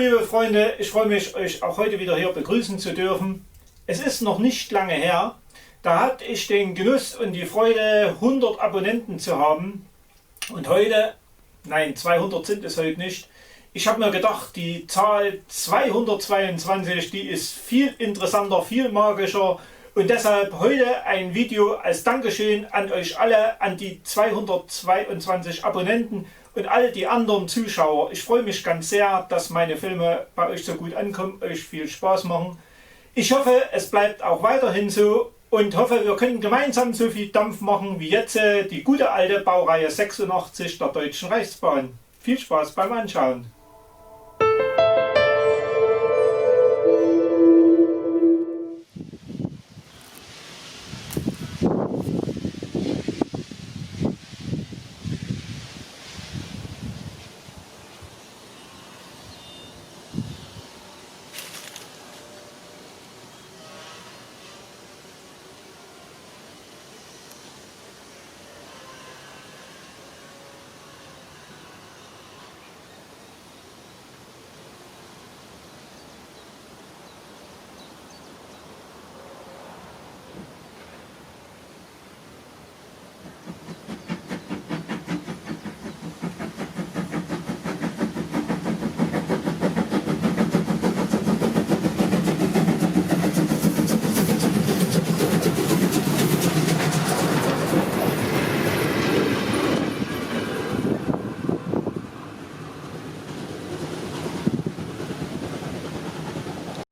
liebe Freunde, ich freue mich, euch auch heute wieder hier begrüßen zu dürfen. Es ist noch nicht lange her, da hatte ich den Genuss und die Freude, 100 Abonnenten zu haben. Und heute, nein, 200 sind es heute nicht. Ich habe mir gedacht, die Zahl 222, die ist viel interessanter, viel magischer. Und deshalb heute ein Video als Dankeschön an euch alle, an die 222 Abonnenten und all die anderen Zuschauer. Ich freue mich ganz sehr, dass meine Filme bei euch so gut ankommen, euch viel Spaß machen. Ich hoffe, es bleibt auch weiterhin so und hoffe, wir können gemeinsam so viel Dampf machen wie jetzt äh, die gute alte Baureihe 86 der Deutschen Reichsbahn. Viel Spaß beim Anschauen.